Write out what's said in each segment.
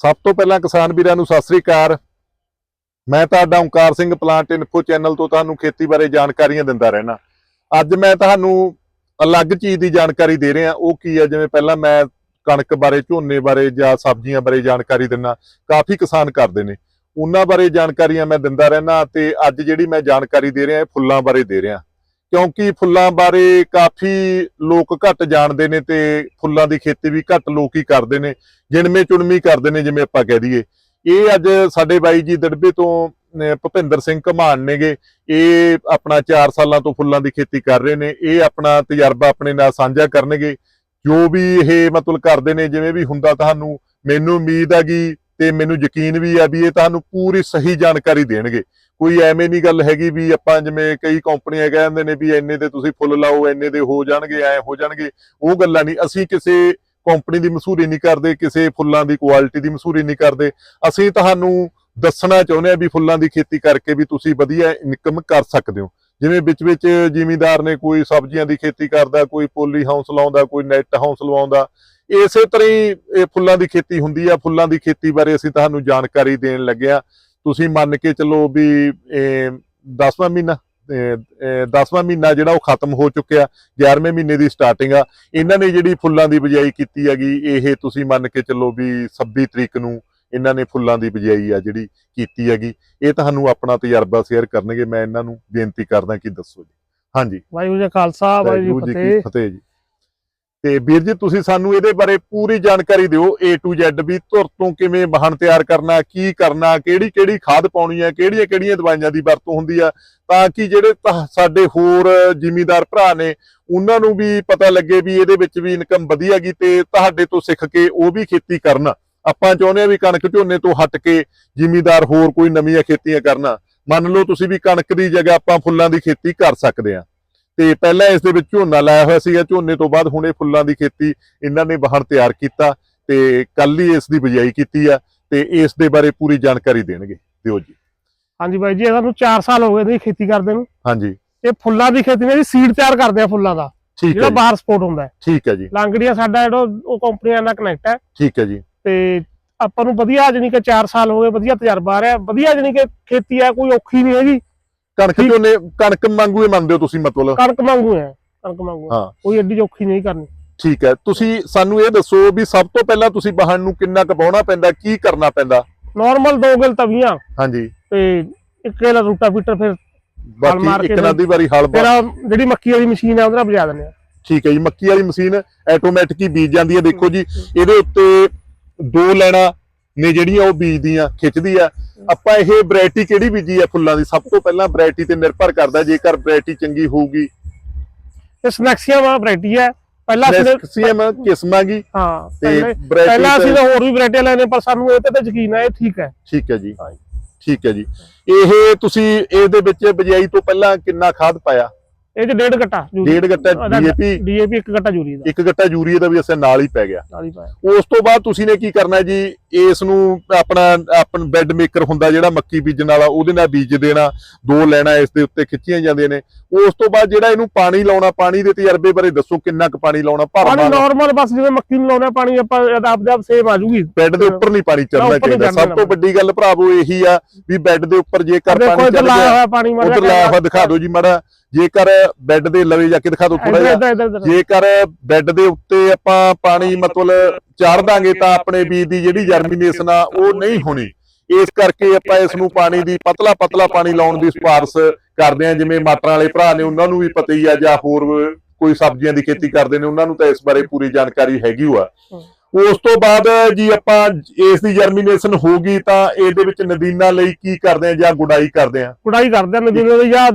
ਸਭ ਤੋਂ ਪਹਿਲਾਂ ਕਿਸਾਨ ਵੀਰਾਂ ਨੂੰ ਸਤਿ ਸ੍ਰੀ ਅਕਾਲ। ਮੈਂ ਤੁਹਾਡਾ Onkar Singh plant info channel ਤੋਂ ਤੁਹਾਨੂੰ ਖੇਤੀ ਬਾਰੇ ਜਾਣਕਾਰੀਆਂ ਦਿੰਦਾ ਰਹਿਣਾ ਅੱਜ ਮੈਂ ਤੁਹਾਨੂੰ ਅਲੱਗ ਚੀਜ਼ ਦੀ ਜਾਣਕਾਰੀ ਦੇ ਰਿਹਾ। ਉਹ ਕੀ ਹੈ ਜਿਵੇਂ ਪਹਿਲਾਂ ਮੈਂ ਕਣਕ ਬਾਰੇ, ਝੋਨੇ ਬਾਰੇ ਜਾਂ ਸਬਜ਼ੀਆਂ ਬਾਰੇ ਜਾਣਕਾਰੀ ਦਿੰਨਾ ਕਾਫੀ ਕਿਸਾਨ ਕਰਦੇ ਨੇ। ਉਹਨਾਂ ਬਾਰੇ ਜਾਣਕਾਰੀਆਂ ਮੈਂ ਦਿੰਦਾ ਰਹਿਣਾ ਤੇ ਅੱਜ ਜਿਹੜੀ ਮੈਂ ਜਾਣਕਾਰੀ ਦੇ ਰਿਹਾ, ਇਹ ਫੁੱਲਾਂ ਬਾਰੇ ਦੇ ਰਿਹਾ। ਕਿਉਂਕਿ ਫੁੱਲਾਂ ਬਾਰੇ ਕਾਫੀ ਲੋਕ ਘੱਟ ਜਾਣਦੇ ਨੇ ਤੇ ਫੁੱਲਾਂ ਦੀ ਖੇਤੀ ਵੀ ਘੱਟ ਲੋਕ ਹੀ ਕਰਦੇ ਨੇ ਗਿਣਵੇਂ ਚੁਣਵੀਂ ਕਰਦੇ ਨੇ ਜਿਵੇਂ ਆਪਾਂ ਕਹਿ ਦਈਏ। ਇਹ ਅੱਜ ਸਾਡੇ ਬਾਈ ਜੀ ਦੜਬੇ ਤੋਂ ਭੁਪਿੰਦਰ ਸਿੰਘ ਘਮਾਨ ਨੇਗੇ। ਇਹ ਆਪਣਾ 4 ਸਾਲਾਂ ਤੋਂ ਫੁੱਲਾਂ ਦੀ ਖੇਤੀ ਕਰ ਰਹੇ ਨੇ। ਇਹ ਆਪਣਾ ਤਜਰਬਾ ਆਪਣੇ ਨਾਲ ਸਾਂਝਾ ਕਰਨਗੇ। ਜੋ ਵੀ ਇਹ ਮਤਲਬ ਕਰਦੇ ਨੇ, ਜਿਵੇਂ ਵੀ ਹੁੰਦਾ ਤੁਹਾਨੂੰ, ਮੈਨੂੰ ਉਮੀਦ ਆ ਹੈਗੀ ਤੇ ਮੈਨੂੰ ਯਕੀਨ ਵੀ ਆ ਵੀ ਇਹ ਤੁਹਾਨੂੰ ਪੂਰੀ ਸਹੀ ਜਾਣਕਾਰੀ ਦੇਣਗੇ। ਕੋਈ ਐਵੇਂ ਨਹੀਂ ਗੱਲ ਹੈਗੀ ਵੀ ਆਪਾਂ ਜਿਵੇਂ ਕਈ ਕੰਪਨੀਆਂ ਕਹਿੰਦੇ ਨੇ ਵੀ ਇੰਨੇ ਦੇ ਤੁਸੀਂ ਫੁੱਲ ਲਾਓ, ਇੰਨੇ ਦੇ ਹੋ ਜਾਣਗੇ, ਐ ਹੋ ਜਾਣਗੇ। ਉਹ ਗੱਲਾਂ ਨਹੀਂ। ਅਸੀਂ ਕਿਸੇ ਕੰਪਨੀ ਦੀ ਮਸ਼ਹੂਰੀ ਨਹੀਂ ਕਰਦੇ, ਕਿਸੇ ਫੁੱਲਾਂ ਦੀ ਕੁਆਲਿਟੀ ਦੀ ਮਸ਼ਹੂਰੀ ਨਹੀਂ ਕਰਦੇ। ਅਸੀਂ ਤੁਹਾਨੂੰ ਦੱਸਣਾ ਚਾਹੁੰਦੇ ਆ ਵੀ ਫੁੱਲਾਂ ਦੀ ਖੇਤੀ ਕਰਕੇ ਵੀ ਤੁਸੀਂ ਵਧੀਆ ਇਨਕਮ ਕਰ ਸਕਦੇ ਹੋ। ਜਿਵੇਂ ਵਿੱਚ ਵਿੱਚ ਜ਼ਿਮੀਂਦਾਰ ਨੇ ਕੋਈ ਸਬਜ਼ੀਆਂ ਦੀ ਖੇਤੀ ਕਰਦਾ, ਕੋਈ ਪੋਲੀ ਹਾਊਸ ਲਾਉਂਦਾ, ਕੋਈ ਨੈਟ ਹਾਊਸ ਲਵਾਉਂਦਾ। ਇਸੇ ਤਰ੍ਹਾਂ ਹੀ ਇਹ ਫੁੱਲਾਂ ਦੀ ਖੇਤੀ ਹੁੰਦੀ ਆ। ਫੁੱਲਾਂ ਦੀ ਖੇਤੀ ਬਾਰੇ ਅਸੀਂ ਤੁਹਾਨੂੰ ਜਾਣਕਾਰੀ ਦੇਣ ਲੱਗੇ ਆ। ਤੁਸੀਂ ਮੰਨ ਕੇ ਚੱਲੋ ਵੀ 10ਵਾਂ ਮਹੀਨਾ 10ਵਾਂ ਮਹੀਨਾ ਜਿਹੜਾ ਉਹ ਖਤਮ ਹੋ ਚੁੱਕਿਆ 11ਵੇਂ ਮਹੀਨੇ ਦੀ ਸਟਾਰਟਿੰਗ ਆ। ਇਹਨਾਂ ਨੇ ਜਿਹੜੀ ਫੁੱਲਾਂ ਦੀ ਬਿਜਾਈ ਕੀਤੀ ਹੈਗੀ ਇਹ ਤੁਸੀਂ ਮੰਨ ਕੇ ਚੱਲੋ ਵੀ 26 ਤਰੀਕ ਨੂੰ ਇਹਨਾਂ ਨੇ ਫੁੱਲਾਂ ਦੀ ਬਿਜਾਈ ਆ ਜਿਹੜੀ ਕੀਤੀ ਹੈਗੀ। ਇਹ ਤੁਹਾਨੂੰ ਆਪਣਾ ਤਜਰਬਾ ਸ਼ੇਅਰ ਕਰਨਗੇ ਮੈਂ ਇਹਨਾਂ ਨੂੰ ਬੇਨਤੀ ਕਰਦਾ ਕਿ ਦੱਸੋ ਜੀ। ਹਾਂਜੀ। ਵਾਹਿਗੁਰੂ ਜੀ ਖਾਲਸਾ ਵਾਹਿਗੁਰੂ ਜੀ ਫਤਿਹ ਜੀ। ਤੇ ਵੀਰ ਜੀ, ਤੁਸੀਂ ਸਾਨੂੰ ਇਹਦੇ ਬਾਰੇ ਪੂਰੀ ਜਾਣਕਾਰੀ ਦਿਓ, A to Z ਵੀ ਧੁਰ ਤੋਂ ਕਿਵੇਂ ਵਾਹਨ ਤਿਆਰ ਕਰਨਾ, ਕੀ ਕਰਨਾ, ਕਿਹੜੀ ਕਿਹੜੀ ਖਾਦ ਪਾਉਣੀ ਹੈ, ਕਿਹੜੀਆਂ ਕਿਹੜੀਆਂ ਦਵਾਈਆਂ ਦੀ ਵਰਤੋਂ ਹੁੰਦੀ ਆ, ਤਾਂ ਕਿ ਜਿਹੜੇ ਤਾਂ ਸਾਡੇ ਹੋਰ ਜ਼ਿਮੀਦਾਰ ਭਰਾ ਨੇ, ਉਹਨਾਂ ਨੂੰ ਵੀ ਪਤਾ ਲੱਗੇ ਵੀ ਇਹਦੇ ਵਿੱਚ ਵੀ ਇਨਕਮ ਵਧੀਆ ਗਈ ਤੇ ਤੁਹਾਡੇ ਤੋਂ ਸਿੱਖ ਕੇ ਉਹ ਵੀ ਖੇਤੀ ਕਰਨ। ਆਪਾਂ ਚਾਹੁੰਦੇ ਆ ਵੀ ਕਣਕ ਝੋਨੇ ਤੋਂ ਹਟ ਕੇ ਜਿਮੀਦਾਰ ਹੋਰ ਕੋਈ ਨਵੀਆਂ ਖੇਤੀਆਂ ਕਰਨਾ। ਮੰਨ ਲਓ ਤੁਸੀਂ ਵੀ ਕਣਕ ਦੀ ਜਗ੍ਹਾ ਆਪਾਂ ਫੁੱਲਾਂ ਦੀ ਖੇਤੀ ਕਰ ਸਕਦੇ ਆ। ਤੇ ਪਹਿਲਾਂ ਇਸ ਦੇ ਵਿੱਚ ਝੋਨਾ ਲਾਇਆ ਹੋਇਆ ਸੀਗਾ ਝੋਨੇ ਤੋਂ ਬਾਅਦ ਹੁਣ ਇਹ ਫੁੱਲਾਂ ਦੀ ਖੇਤੀ ਇਹਨਾਂ ਨੇ ਬਾਹਰ ਤਿਆਰ ਕੀਤਾ ਤੇ ਕੱਲ ਹੀ ਇਸ ਦੀ ਬਿਜਾਈ ਕੀਤੀ ਆ ਤੇ ਇਸ ਦੇ ਬਾਰੇ ਪੂਰੀ ਜਾਣਕਾਰੀ ਦੇਣਗੇ। ਦਿਓ ਜੀ। ਹਾਂਜੀ ਬਾਈ ਜੀ ਇਹ ਸਾਨੂੰ 4 ਸਾਲ ਹੋ ਗਏ ਨੇ ਖੇਤੀ ਕਰਦੇ ਨੂੰ। ਹਾਂਜੀ। ਇਹ ਫੁੱਲਾਂ ਦੀ ਖੇਤੀ ਨੇ ਜੀ ਸੀਡ ਤਿਆਰ ਕਰਦੇ ਆ ਫੁੱਲਾਂ ਦਾ। ਠੀਕ ਹੈ ਜਿਹੜਾ ਬਾਹਰ ਸਪੋਰਟ ਹੁੰਦਾ ਹੈ। ਠੀਕ ਹੈ ਜੀ। ਲਾਂਗੜੀਆਂ ਸਾਡਾ ਜਿਹੜਾ ਉਹ ਕੰਪਨੀਆਂ ਨਾਲ ਕਨੈਕਟ ਹੈ। ਠੀਕ ਹੈ ਜੀ। ਤੇ ਆਪਾਂ ਨੂੰ ਵਧੀਆ ਜਾਨੀ ਕਿ 4 ਸਾਲ ਹੋ ਗਏ ਵਧੀਆ ਤਜਰਬਾ ਆ ਰਿਹਾ। ਵਧੀਆ ਜਾਨੀ ਕਿ ਖੇਤੀ ਆ ਕੋਈ ਔਖੀ ਨਹੀਂ ਹੈਗੀ। ਕਣਕ। ਝੋਨੇ ਕਣਕ ਵਾਂਗੂ ਹੀ ਮੰਨਦੇ ਹੋ ਤੁਸੀਂ ਮਤਲਬ? ਕਣਕ ਵਾਂਗੂ ਹੈ ਕਣਕ ਵਾਂਗੂ ਹੈ। ਕੋਈ ਐਡੀ ਔਖੀ ਨਹੀਂ ਕਰਨੀ। ਠੀਕ ਹੈ। ਤੁਸੀਂ ਸਾਨੂੰ ਇਹ ਦੱਸੋ ਵੀ ਸਭ ਤੋਂ ਪਹਿਲਾਂ ਤੁਸੀਂ ਬਾਹਣ ਨੂੰ ਕਿੰਨਾ ਕਪਾਉਣਾ ਪੈਂਦਾ ਕੀ ਕਰਨਾ ਪੈਂਦਾ? ਨਾਰਮਲ ਦੋ ਗਿਲ ਤਵੀਆਂ ਹਾਂਜੀ। ਤੇ ਇੱਕ ਗਿਲ ਰੂਟਾ ਬੀਟਰ ਫਿਰ ਬਾਕੀ ਇੱਕ ਨਾ ਦੀ ਵਾਰੀ ਹਲ ਆਹ ਜਿਹੜੀ ਮੱਕੀ ਵਾਲੀ ਮਸ਼ੀਨ ਹੈ ਉਹਦੇ ਨਾਲ ਬਜਾ ਦਿੰਦੇ ਆ ਠੀਕ ਹੈ ਜੀ ਮੱਕੀ ਵਾਲੀ ਮਸ਼ੀਨ ਆਟੋਮੈਟਿਕ ਹੀ ਬੀਜ ਜਾਂਦੀ ਹੈ। ਦੇਖੋ ਜੀ ਇਹਦੇ ਉੱਤੇ ਦੋ ਲੈਣਾ ਨੇ ਜਿਹੜੀਆਂ ਉਹ ਬੀਜਦੀਆਂ ਖਿੱਚਦੀ ਆ। ਆਪਾਂ ਇਹ ਵੈਰਾਈਟੀ ਕਿਹੜੀ ਬੀਜੀ ਆ ਫੁੱਲਾਂ ਦੀ? ਸਭ ਤੋਂ ਪਹਿਲਾਂ ਵੈਰਾਈਟੀ ਤੇ ਨਿਰਭਰ ਕਰਦਾ ਜੇਕਰ ਵੈਰਾਈਟੀ ਚੰਗੀ ਹੋਊਗੀ। ਇਹ ਸਨੈਕਸੀਆ ਵਾ ਵੈਰਾਈਟੀ ਹੈ ਪਹਿਲਾਂ ਅਸੀਂ ਸੀਐਮ ਕਿਸਮਾਂ ਗੀ ਹਾਂ ਤੇ ਪਹਿਲੇ- ਅਸੀਂ ਤਾਂ ਹੋਰ ਵੀ ਵੈਰਾਈਟੀ ਲੈਣੇ ਪਰ ਸਾਨੂੰ ਇਹ ਤੇ ਯਕੀਨ ਹੈ ਇਹ ਠੀਕ ਹੈ। ਠੀਕ ਹੈ ਜੀ। ਠੀਕ ਹੈ ਜੀ। ਇਹ ਤੁਸੀਂ ਇਹਦੇ ਵਿੱਚ ਬਿਜਾਈ ਤੋਂ ਪਹਿਲਾਂ ਕਿੰਨਾ ਖਾਦ ਪਾਇਆ? ਇਹ ਚ ਡੇਢ ਗੱਟਾ ਡੇਢ ਗੱਟਾ ਡੀਏਪੀ ਡੀਏਪੀ ਇੱਕ ਗੱਟਾ ਯੂਰੀ ਦਾ। ਇੱਕ ਗੱਟਾ ਯੂਰੀਆ ਦਾ ਵੀ ਅਸਰ ਨਾਲ ਹੀ ਪੈ ਗਿਆ। ਨਾਲ ਹੀ ਪਾਇਆ ਉਸ ਤੋਂ ਬਾਅਦ ਤੁਸੀਂ ਨੇ ਕੀ ਕਰਨਾ ਜੀ? ਇਸ ਨੂੰ ਆਪਣਾ ਆਪਣ ਬੈੱਡ ਮੇਕਰ ਹੁੰਦਾ ਜਿਹੜਾ ਮੱਕੀ ਬੀਜਣ ਵਾਲਾ ਉਹਦੇ ਨਾਲ ਬੀਜ ਦੇਣਾ ਦੋ ਲੈਣਾ ਇਸ ਦੇ ਉੱਤੇ ਖਿੱਚੀਆਂ ਜਾਂਦੀਆਂ ਨੇ। ਉਸ ਤੋਂ ਬਾਅਦ ਜਿਹੜਾ ਇਹਨੂੰ ਪਾਣੀ ਲਾਉਣਾ ਪਾਣੀ ਦੇ ਤਜਰਬੇ ਬਾਰੇ ਦੱਸੋ ਕਿੰਨਾ ਕੁ ਪਾਣੀ ਲਾਉਣਾ ਪਾਣੀ ਭਰਨਾ ਨਾਰਮਲ ਬਸ ਜਿਵੇਂ ਮੱਕੀ ਨੂੰ ਲਾਉਣਾ ਪਾਣੀ ਆਪਾਂ ਆਪ ਆਪ ਸੇਮ ਆ ਜੂਗੀ। ਬੈੱਡ ਦੇ ਉੱਪਰ ਨਹੀਂ ਪਾਣੀ ਚੜਨਾ ਚਾਹੀਦਾ। ਸਭ ਤੋਂ ਵੱਡੀ ਗੱਲ ਭਰਾਵੋ ਇਹੀ ਆ ਵੀ ਬੈੱਡ ਦੇ ਉੱਪਰ ਜੇਕਰ ਪਾਣੀ ਇੱਧਰ ਚੜ ਲਾਇਆ ਗਿਆ ਹੋਇਆ ਪਾਣੀ ਉਧਰ ਹੋਇਆ ਦਿਖਾ ਦਿਓ ਜੀ ਮਾੜਾ। ਜੇਕਰ ਬੈੱਡ ਦੇ ਲਵੇ ਜਾ ਕੇ ਦਿਖਾ ਦਿਓ ਥੋੜਾ ਜਿਹਾ। ਜੇਕਰ ਬੈੱਡ ਦੇ ਉੱਤੇ ਆਪਾਂ ਪਾਣੀ ਮਤਲਬ ਚਾੜ ਦਾਂਗੇ ਤਾਂ ਆਪਣੇ ਬੀਜ ਦੀ ਜਿਹੜੀ ਜਰਮੀਨੇਸ਼ਨ ਆ ਉਹ ਨਹੀਂ ਹੋਣੀ। ਇਸ ਕਰਕੇ ਆਪਾਂ ਇਸ ਨੂੰ ਪਾਣੀ ਦੀ ਪਤਲਾ ਪਤਲਾ ਪਾਣੀ ਲਾਉਣ ਦੀ ਸਿਫਾਰਿਸ਼ ਕਰਦੇ ਆ ਜਿਵੇਂ ਮਟਰਾਂ ਵਾਲੇ ਭਰਾ ਨੇ ਉਹਨਾਂ ਨੂੰ ਵੀ ਪਤਾ ਹੀ ਆ ਜਾਂ ਹੋਰ ਕੋਈ ਸਬਜ਼ੀਆਂ ਦੀ ਖੇਤੀ ਕਰਦੇ ਨੇ ਉਹਨਾਂ ਨੂੰ ਤਾਂ ਇਸ ਬਾਰੇ ਪੂਰੀ ਜਾਣਕਾਰੀ ਹੈਗੀ ਆ। ਉਸ ਤੋਂ ਬਾਅਦ ਜੀ ਆਪਾਂ ਇਸ ਦੀ ਜਰਮੀਨੇਸ਼ਨ ਹੋ ਗਈ ਤਾਂ ਇਹਦੇ ਵਿੱਚ ਨਦੀਨਾ ਲਈ ਕੀ ਕਰਦੇ ਆ ਜਾਂ ਗੁਡਾਈ ਕਰਦੇ ਆ ਕੁੜਾਈ ਕਰਦੇ ਨੇ ਜਿਵੇਂ ਜਾਂ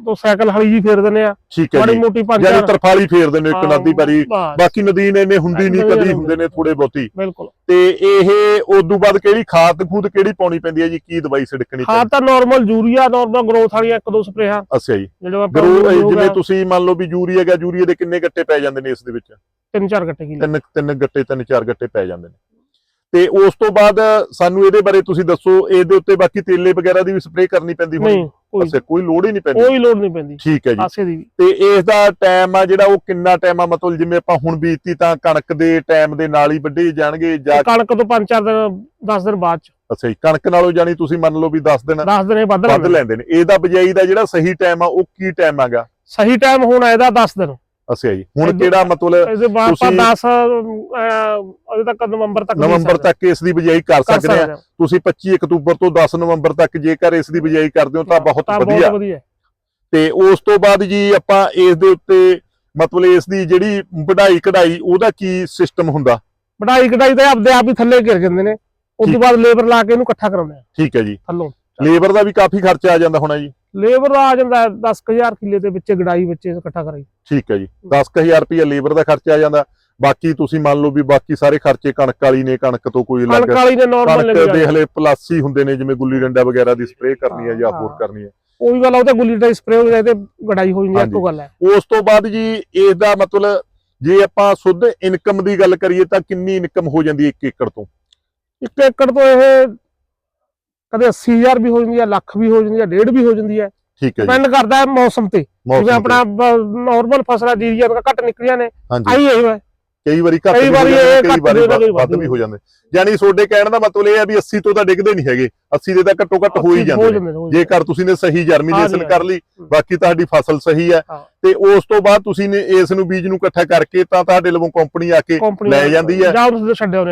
ਤੋਂ ਤੋਂ ਸਾਈਕਲ ਹਲੀ ਜੀ ਫੇਰ ਦਿੰਦੇ ਆ। ਠੀਕ ਹੈ ਜੀ। ਮੋਟੀ ਪੰਜ ਯਾਨੀ ਤਰਫਾਲੀ ਫੇਰਦੇ ਨੇ ਇੱਕ ਹਾਂ, ਨਦੀ ਬਸ, ਬਾਕੀ ਨਦੀਨ ਇਹਨੇ ਹੁੰਦੀ ਨਹੀਂ ਕਦੀ ਹੁੰਦੇ ਨੇ ਥੋੜੇ ਬਹੁਤੀ। ਬਿਲਕੁਲ। ਤੇ ਇਹ ਉਦੋਂ ਬਾਅਦ ਕਿਹੜੀ ਖਾਦ ਖੂਦ ਕਿਹੜੀ ਪਾਉਣੀ ਪੈਂਦੀ ਹੈ ਜੀ? ਕੀ ਦਵਾਈ ਛਿੜਕਣੀ ਖਾਦ ਤਾਂ ਨਾਰਮਲ ਯੂਰੀਆ ਨਾਰਮਲ ਗਰੋਥ ਵਾਲੀਆਂ ਇੱਕ ਦੋ ਸਪਰੇਹਾਂ। ਅੱਛਾ ਜੀ। ਹੋ ਜਿਵੇਂ ਗਿਆ, ਤੁਸੀਂ ਮੰਨ ਲਓ ਵੀ ਯੂਰੀਆ ਹੈਗਾ ਯੂਰੀਆ ਦੇ ਕਿੰਨੇ ਗੱਟੇ ਪੈ ਜਾਂਦੇ ਨੇ ਇਸ ਦੇ ਵਿੱਚ? ਤਿੰਨ ਚਾਰ ਗੱਟੇ ਕਿਲੇ। ਤਿੰਨ ਤਿੰਨ ਗੱਟੇ ਤਿੰਨ ਚਾਰ ਗੱਟੇ ਪੈ ਜਾਂਦੇ ਨੇ। ਤੇ ਉਸ ਤੋਂ ਬਾਅਦ ਸਾਨੂੰ ਇਹਦੇ ਬਾਰੇ ਤੁਸੀਂ ਦੱਸੋ ਇਹਦੇ ਉੱਤੇ ਬਾਕੀ ਤੇਲੇ ਵਗੈਰਾ ਦੀ ਵੀ ਸਪਰੇਅ ਕਰਨੀ ਪੈਂਦੀ ਹੋਣੀ? ਅੱਛਾ ਕੋਈ ਲੋੜ ਹੀ ਨਹੀਂ ਪੈਂਦੀ। ਕੋਈ ਲੋੜ ਨਹੀਂ ਪੈਂਦੀ। ਠੀਕ ਹੈ ਜੀ। ਪਾਸੇ ਦੀ। ਤੇ ਇਸ ਦਾ ਟਾਈਮ ਆ ਜਿਹੜਾ ਉਹ ਕਿੰਨਾ ਟਾਈਮ ਆ? ਮਤਲਬ ਜਿਵੇਂ ਆਪਾਂ ਹੁਣ ਬੀਜਤੀ ਤਾਂ ਕਣਕ ਦੇ ਟਾਈਮ ਦੇ ਨਾਲ ਹੀ ਵੱਢੇ ਜਾਣਗੇ ਜਾਂ ਕਣਕ ਤੋਂ 5-4 ਦਿਨ 10 ਦਿਨ ਬਾਅਦ ਚ। ਅੱਛਾ ਜੀ ਕਣਕ ਨਾਲੋਂ ਜਾਨੀ ਤੁਸੀਂ ਮੰਨ ਲਓ ਵੀ 10 ਦਿਨ 10 ਦਿਨ ਵੱਧ ਲੈਂਦੇ ਨੇ। ਇਹਦਾ ਬਜਾਈ ਦਾ ਜਿਹੜਾ ਸਹੀ ਟਾਈਮ ਆ ਉਹ ਕੀ ਟਾਈਮ ਆਗਾ? ਸਹੀ ਟਾਈਮ ਹੁਣ ਇਹਦਾ 10 ਦਿਨ। ਅੱਛਾ ਜੀ ਹੁਣ ਕਿਹੜਾ ਮਤਲਬ ਤੁਸੀਂ- 10 ਅਜੇ ਤੱਕ ਨਵੰਬਰ ਤੱਕ ਨਵੰਬਰ ਤੱਕ ਇਸ ਦੀ ਬਜਾਈ ਕਰ ਸਕਦੇ ਆ। ਤੁਸੀਂ 25 ਅਕਤੂਬਰ ਤੋਂ 10 ਨਵੰਬਰ ਤੱਕ ਜੇਕਰ ਇਸ ਦੀ ਬਜਾਈ ਕਰਦੇ ਹੋ ਤਾਂ ਬਹੁਤ ਵਧੀਆ। ਤੇ ਉਸ ਤੋਂ ਬਾਅਦ ਜੀ ਆਪਾਂ ਇਸ ਦੇ ਉੱਤੇ ਮਤਲਬ ਇਸ ਦੀ ਜਿਹੜੀ ਵਢਾਈ ਕਢਾਈ ਉਹਦਾ ਕੀ ਸਿਸਟਮ ਹੁੰਦਾ? ਵਢਾਈ ਕਢਾਈ ਤੇ ਆਪਦੇ ਆਪ ਹੀ ਥੱਲੇ ਗਿਰ ਜਾਂਦੇ ਨੇ। ਉਸ। ਤੋਂ ਬਾਅਦ ਲੇਬਰ ਲਾ ਕੇ ਇਹਨੂੰ ਇਕੱਠਾ ਕਰਾਉਂਦੇ ਆ। ਠੀਕ ਹੈ ਜੀ। ਥੱਲੋਂ। ਲੇਬਰ ਦਾ ਵੀ ਕਾਫੀ ਖਰਚਾ ਆ ਜਾਂਦਾ ਹੋਣਾ ਜੀ। ਲੇਬਰ ਆ ਜਾਂਦਾ 10000 ਕਿੱਲੇ ਦੇ ਵਿੱਚ ਗੜਾਈ ਵਿੱਚ ਇਕੱਠਾ ਕਰਾਈ। ਠੀਕ ਹੈ ਜੀ 10000 ਰੁਪਏ ਲੇਬਰ ਦਾ ਖਰਚਾ ਆ ਜਾਂਦਾ। ਬਾਕੀ ਤੁਸੀਂ ਮੰਨ ਲਓ ਵੀ ਬਾਕੀ ਸਾਰੇ ਖਰਚੇ ਕਣਕ ਵਾਲੀ ਨੇ ਕਣਕ ਤੋਂ ਕੋਈ ਅਲੱਗ ਕਣਕ ਵਾਲੀ ਨੇ ਨਾਰਮਲ ਲੈ ਕਣਕ ਦੇ ਹਲੇ ਪਲੱਸ ਹੀ ਹੁੰਦੇ ਨੇ ਜਿਵੇਂ ਗੁੱਲੀ ਡੰਡਾ ਵਗੈਰਾ ਦੀ ਸਪਰੇਅ ਕਰਨੀ ਹੈ ਜਾਂ ਹੋਰ। ਕਰਨੀ ਹੈ। ਉਹੀ ਗੱਲ ਆ ਉਹ ਤੇ ਗੁੱਲੀ ਦਾ ਸਪਰੇ ਹੋ ਜਾਏ ਤੇ ਗੜਾਈ ਹੋ ਜਾਂਦੀ। ਇੱਕੋ ਗੱਲ ਹੈ। ਉਸ ਤੋਂ ਬਾਅਦ ਜੀ ਇਸ ਦਾ ਮਤਲਬ ਜੇ ਆਪਾਂ ਸੁੱਧ ਇਨਕਮ ਦੀ ਗੱਲ ਕਰੀਏ ਤਾਂ ਕਿੰਨੀ ਇਨਕਮ ਹੋ ਜਾਂਦੀ ਹੈ 1 ਏਕੜ ਤੋਂ? ਇੱਕ ਏਕੜ ਤੋਂ ਇਹ ਕਦੇ 80000 ਵੀ ਹੋ ਜਾਂਦੀ ਹੈ ਲੱਖ ਵੀ ਹੋ ਜਾਂਦੀ ਹੈ ਡੇਢ ਵੀ ਹੋ ਜਾਂਦੀ ਹੈ। ਠੀਕ ਹੈ ਡਿਪੈਂਡ ਕਰਦਾ ਹੈ ਮੌਸਮ ਤੇ। ਜਿਵੇਂ। ਆਪਣਾ ਨਾਰਮਲ ਫਸਲਾਂ ਜੀਰੀਆਂ ਤੋਂ ਘੱਟ ਨਿਕਲੀਆਂ ਨੇ ਆਈ ਇਹ ਹੈ। ਕਈ ਵਾਰੀ ਘੱਟ ਕਈ ਵੀ ਹੋ ਵਾਰੀ ਇਹ ਕਈ ਘੱਟ ਵਾਰੀ ਵੀ ਹੋ ਵੱਧ- ਵੀ ਹੋ ਜਾਂਦੇ ਯਾਨੀ ਤੁਹਾਡੇ ਕਹਿਣ ਦਾ ਮਤਲਬ ਇਹ ਹੈ ਵੀ 80 ਤੋਂ ਤਾਂ ਡਿੱਗਦੇ ਨਹੀਂ ਹੈਗੇ। 80 ਦੇ ਤਾਂ ਘੱਟੋ ਘੱਟ ਹੋ ਹੀ ਜਾਂਦੇ ਜੇਕਰ ਤੁਸੀਂ ਨੇ ਸਹੀ ਜਰਮੀਨੇਸ਼ਨ ਕਰ ਲਈ ਬਾਕੀ ਤੁਹਾਡੀ ਫਸਲ ਸਹੀ ਹੈ। ਤੇ ਉਸ ਤੋਂ ਬਾਅਦ ਤੁਸੀਂ ਨੇ ਇਸ ਨੂੰ ਬੀਜ ਨੂੰ ਇਕੱਠਾ ਕਰਕੇ ਤਾਂ ਤੁਹਾਡੇ ਲਵੋਂ ਕੰਪਨੀ ਆ ਕੇ ਲੈ ਜਾਂਦੀ ਹੈ। ਜਾਂ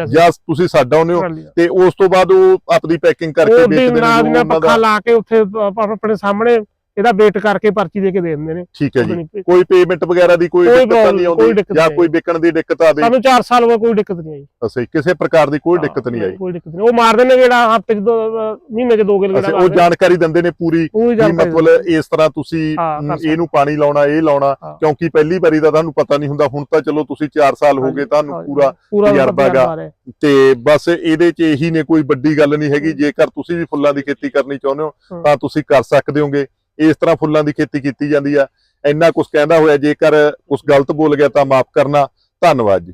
ਜਾਂ ਤੁਸੀਂ ਛੱਡ ਆਉਂਦੇ ਹੋ ਅਸੀਂ ਤੇ ਉਸ ਤੋਂ ਬਾਅਦ ਉਹ ਆਪਣੀ ਪੈਕਿੰਗ ਕਰਕੇ ਵੇਚਦੇ ਨੇ ਜੋ ਉਹਨਾਂ ਪੱਖਾ ਲਾ ਕੇ ਉੱਥੇ ਆਪਾਂ ਆਪਣੇ ਸਾਹਮਣੇ ਇਹਦਾ ਵੇਟ ਕਰਕੇ ਪਰਚੀ ਦੇ ਕੇ ਦੇ ਦਿੰਦੇ ਨੇ। ਠੀਕ ਹੈ ਜੀ। ਕੋਈ ਪੇਮੈਂਟ ਵਗੈਰਾ ਦੀ ਕੋਈ ਦਿੱਕਤ ਨਹੀਂ ਆਉਂਦੀ ਜਾਂ ਕੋਈ ਵਿਕਣ ਦੀ ਦਿੱਕਤ ਆਵੇ ਸਾਨੂੰ 4 ਸਾਲ ਹੋ ਗਏ ਕੋਈ ਦਿੱਕਤ ਨਹੀਂ ਆਈ। ਅਸੀਂ ਕਿਸੇ ਪ੍ਰਕਾਰ ਦੀ ਕੋਈ ਦਿੱਕਤ ਨਹੀਂ ਆਈ। ਕੋਈ ਦਿੱਕਤ ਨਹੀਂ। ਉਹ ਮਾਰਦੇ ਨੇ ਜਿਹੜਾ ਹਫ਼ਤੇ ਚ ਮਹੀਨੇ ਚ ਦੋ ਗੇੜ ਅਸੀਂ ਉਹ ਜਾਣਕਾਰੀ ਦਿੰਦੇ ਨੇ ਪੂਰੀ ਵੀ ਮਤਲਬ ਇਸ ਤਰ੍ਹਾਂ ਤੁਸੀਂ। ਇਹਨੂੰ ਪਾਣੀ ਲਾਉਣਾ ਇਹ ਲਾਉਣਾ। ਕਿਉਂਕਿ ਪਹਿਲੀ ਵਾਰੀ ਦਾ ਤੁਹਾਨੂੰ ਪਤਾ ਨਹੀਂ ਹੁੰਦਾ। ਹੁਣ ਤਾਂ ਚਲੋ ਤੁਸੀਂ 4 ਸਾਲ ਹੋ ਗਏ ਤੁਹਾਨੂੰ ਪੂਰਾ ਪੂਰਾ ਤਜਰਬਾ ਹੈਗਾ। ਤਜਰਬਾ ਹੈ। ਤੇ ਬਸ ਇਹਦੇ 'ਚ ਇਹੀ ਨੇ ਕੋਈ ਵੱਡੀ ਗੱਲ ਨਹੀਂ ਹੈਗੀ। ਜੇਕਰ ਤੁਸੀਂ ਵੀ ਫੁੱਲਾਂ ਦੀ ਖੇਤੀ ਕਰਨੀ ਚਾਹੁੰਦੇ ਹਾਂ। ਤਾਂ ਤੁਸੀਂ ਕਰ ਸਕਦੇ ਹੋਗੇ। ਇਸ ਤਰ੍ਹਾਂ ਫੁੱਲਾਂ ਦੀ ਖੇਤੀ ਕੀਤੀ ਜਾਂਦੀ ਆ। ਇੰਨਾ ਕੁਝ ਕਹਿੰਦਾ ਹੋਇਆ, ਜੇਕਰ ਕੁਝ ਗਲਤ ਬੋਲ ਗਿਆ ਤਾਂ ਮਾਫ ਕਰਨਾ। ਧੰਨਵਾਦ ਜੀ।